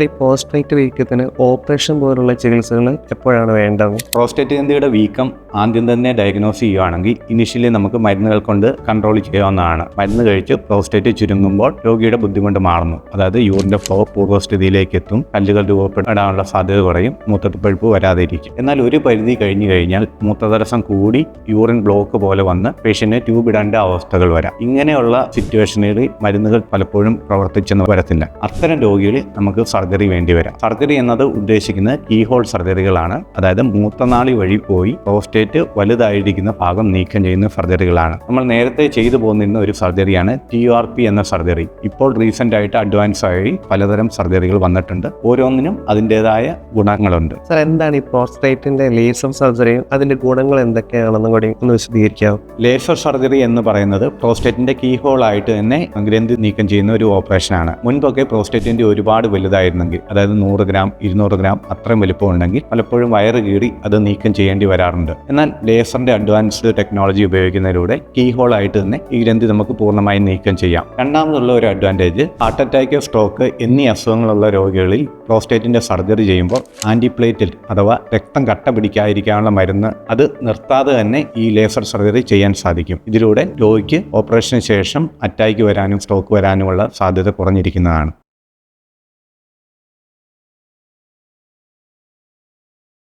ഈ prostate വീക്കത്തിന് operation പോലുള്ള ചികിത്സകൾ എപ്പോഴാണ് വേണ്ടത്? പ്രോസ്റ്റേറ്റ് ഗ്രന്ഥിയുടെ വീക്കം ആദ്യം തന്നെ ഡയഗ്നോസ് ചെയ്യുകയാണെങ്കിൽ ഇനിഷ്യലി നമുക്ക് മരുന്നുകൾ കൊണ്ട് കൺട്രോൾ ചെയ്യാവുന്നതാണ്. മരുന്ന് കഴിച്ച് പ്രോസ്റ്റേറ്റ് ചുരുങ്ങുമ്പോൾ രോഗിയുടെ ബുദ്ധിമുട്ട് മാറുന്നു. അതായത് യൂറിന്റെ ഫ്ലോ പൂർവസ്ഥിതിയിലേക്ക് എത്തും. കല്ലുകൾ രൂപപ്പെടാനുള്ള സാധ്യത കുറയും. മൂത്രപ്പഴുപ്പ് വരാതിരിക്കും. എന്നാൽ ഒരു പരിധി കഴിഞ്ഞു കഴിഞ്ഞാൽ മൂത്രതടസ്സം കൂടി യൂറിൻ ബ്ലോക്ക് പോലെ വന്ന് പേഷ്യന്റിന് ട്യൂബ് ഇടേണ്ട അവസ്ഥകൾ വരാം. ഇങ്ങനെയുള്ള സിറ്റുവേഷനിൽ മരുന്നുകൾ പലപ്പോഴും പ്രവർത്തിച്ചെന്ന് വരത്തില്ല. അത്തരം രോഗികളിൽ നമുക്ക് സർജറി വേണ്ടി വരാം. സർജറി എന്നത് ഉദ്ദേശിക്കുന്നത് കീഹോൾ സർജറികളാണ്. അതായത് മൂത്രനാളി വഴി പോയി പ്രോസ്റ്റേറ്റ് വലുതായിരിക്കുന്ന ഭാഗം നീക്കം ചെയ്യുന്ന സർജറികളാണ്. നമ്മൾ നേരത്തെ ചെയ്തു പോന്നിരുന്ന ഒരു സർജറിയാണ് ടി ആർ പി എന്ന സർജറി. ഇപ്പോൾ റീസെന്റ് ആയിട്ട് അഡ്വാൻസ് ആയി പലതരം സർജറികൾ വന്നിട്ടുണ്ട്. ഓരോന്നിനും അതിന്റെതായ ഗുണങ്ങളുണ്ട്. സർ എന്താണ് ഈ പ്രോസ്റ്റേറ്റിന്റെ ലേസർ സർജറിയും അതിന്റെ ഗുണങ്ങൾ എന്തൊക്കെയാണെന്നും കൂടി ഒന്ന് വിശദീകരിക്കാം ലേസർ സർജറി എന്ന് പറയുന്നത് പ്രോസ്റ്റേറ്റിന്റെ കീഹോൾ ആയിട്ട് തന്നെ ഗ്രന്ഥി നീക്കം ചെയ്യുന്ന ഒരു ഓപ്പറേഷനാണ്. മുൻപൊക്കെ പ്രോസ്റ്റേറ്റിന്റെ ഒരുപാട് വലുതായിരുന്നെങ്കിൽ അതായത് നൂറ് ഗ്രാം ഇരുന്നൂറ് ഗ്രാം അത്രയും വലിപ്പം ഉണ്ടെങ്കിൽ പലപ്പോഴും വയറ് കീറി അത് നീക്കം ചെയ്യേണ്ടി വരാറുണ്ട്. എന്നാൽ ലേസറിന്റെ അഡ്വാൻസ്ഡ് ടെക്നോളജി ഉപയോഗിക്കുന്നതിലൂടെ കീ ഹോൾ ആയിട്ട് തന്നെ ഈ ഗ്രന്ഥി നമുക്ക് പൂർണമായും നീക്കം ചെയ്യാം. രണ്ടാമതുള്ള ഒരു അഡ്വാന്റേജ് ഹാർട്ട് അറ്റാക്ക് സ്ട്രോക്ക് എന്നീ അസുഖങ്ങളുള്ള രോഗികളിൽ പ്രോസ്റ്റേറ്റിന്റെ സർജറി ചെയ്യുമ്പോൾ ആന്റിപ്ലേറ്റിൽ അഥവാ രക്തം കട്ട പിടിക്കാതിരിക്കാനുള്ള മരുന്ന് അത് നിർത്താതെ തന്നെ ഈ ലേസർ സർജറി ചെയ്യാൻ സാധിക്കും. ഇതിലൂടെ രോഗിക്ക് ഓപ്പറേഷന് ശേഷം അറ്റാക്ക് വരാനും സ്ട്രോക്ക് വരാനുമുള്ള സാധ്യത കുറഞ്ഞിരിക്കുന്നതാണ്.